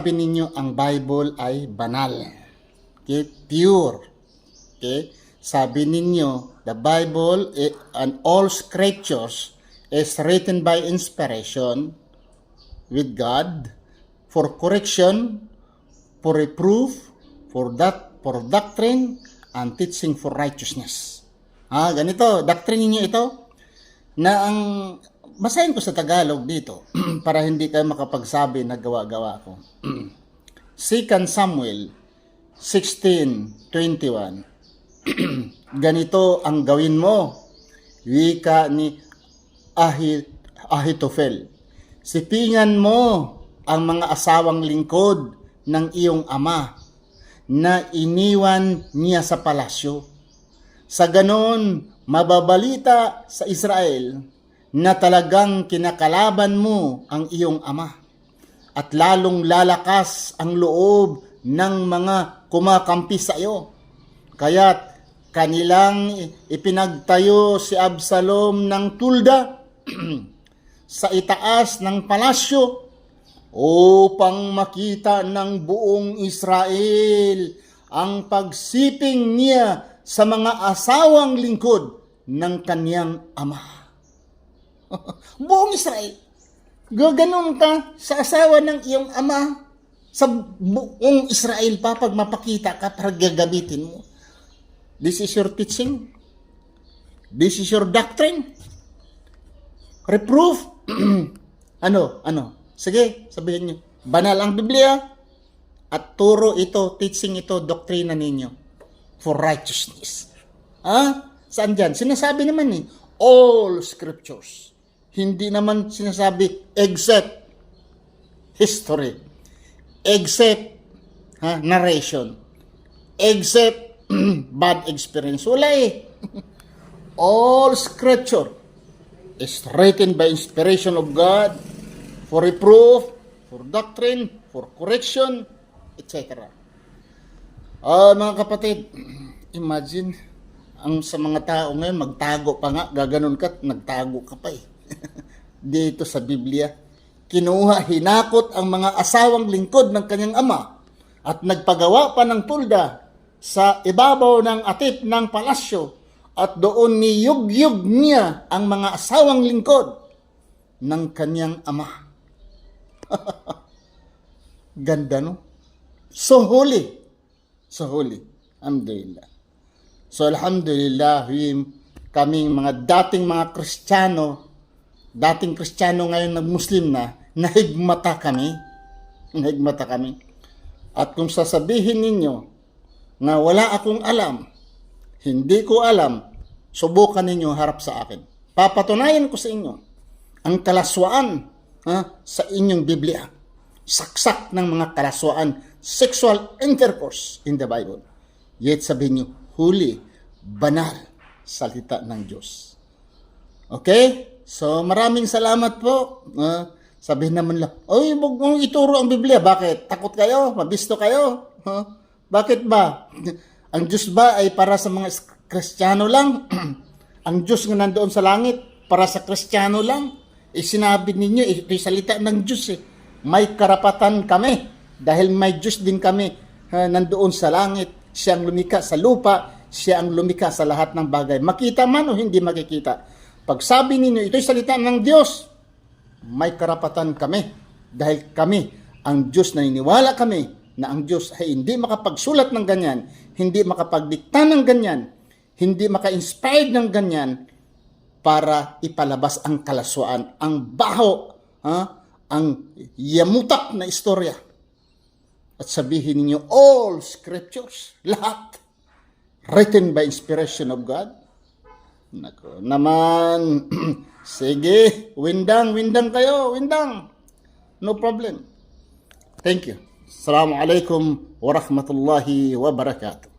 Sabi ninyo ang Bible ay banal. Okay? Pure. Okay? Sabi ninyo, the Bible eh, and all scriptures is written by inspiration with God for correction, for reproof, for that for doctrine and teaching for righteousness. Ah, ganito, doctrine niyo ito na ang basahin ko sa Tagalog dito para hindi kayo makapagsabi na gawa-gawa ko. 2 Samuel 16:21 Ganito ang gawin mo. Wika ni Ahi, Ahitofel. Sipingan mo ang mga asawang lingkod ng iyong ama na iniwan niya sa palasyo. Sa ganon, mababalita sa Israel na talagang kinakalaban mo ang iyong ama at lalong lalakas ang loob ng mga kumakampi sa iyo. Kaya't kanilang ipinagtayo si Absalom ng tulda sa itaas ng palasyo upang makita ng buong Israel ang pagsiping niya sa mga asawang lingkod ng kaniyang ama. buong Israel. Gaganon ka sa asawa ng iyong ama sa buong Israel pa pag mapakita ka para gagamitin mo. This is your teaching. This is your doctrine. Reproof. ano? Ano? Sige, sabihin niyo. Banal ang Biblia at turo ito, teaching ito, doktrina ninyo for righteousness. Ha? Saan dyan? Sinasabi naman eh, all scriptures. Hindi naman sinasabi except history, except ha, narration, except bad experience. Wala eh. all scripture is written by inspiration of God for reproof, for doctrine, for correction, etc. Ah, mga kapatid, imagine ang sa mga tao ngayon magtago pa nga, gaganon ka, nagtago ka pa eh. Dito sa Biblia, kinuha, hinakot ang mga asawang lingkod ng kanyang ama at nagpagawa pa ng tulda sa ibabaw ng atip ng palasyo at doon niyug-yug niya ang mga asawang lingkod ng kanyang ama. Ganda no? So holy. So holy. Alhamdulillah. So alhamdulillah, kaming mga dating mga Kristiyano, dating Kristiyano ngayon na Muslim na, nahigmata kami. Nahigmata kami. At kung sasabihin ninyo na wala akong alam, hindi ko alam, subukan ninyo harap sa akin. Papatunayan ko sa inyo ang kalaswaan ha, sa inyong Biblia. Saksak ng mga kalaswaan, sexual intercourse in the Bible. Yet sabihin nyo, huli, banal, salita ng Diyos. Okay? So, maraming salamat po. Uh, sabihin naman lang, Oy, huwag mong ituro ang Biblia. Bakit? Takot kayo? Mabisto kayo? Huh? Bakit ba? ang Diyos ba ay para sa mga Kristiyano lang? ang Diyos nga nandoon sa langit, para sa Kristiyano lang? Eh, sinabi ninyo, eh, ito'y salita ng Diyos eh. May karapatan kami dahil may Diyos din kami uh, nandoon sa langit. Siya ang lumika sa lupa, siya ang lumika sa lahat ng bagay. Makita man o hindi makikita. Pag sabi ninyo, ito'y salita ng Diyos, may karapatan kami. Dahil kami, ang Diyos, naniniwala kami na ang Diyos ay hindi makapagsulat ng ganyan, hindi makapagdikta ng ganyan, hindi maka-inspired ng ganyan para ipalabas ang kalaswaan, ang baho, ha? ang yamutak na istorya. At sabihin ninyo, all scriptures, lahat, written by inspiration of God. Nako, naman, sige, windang, windang kayo, windang. No problem. Thank you. Assalamualaikum warahmatullahi wabarakatuh.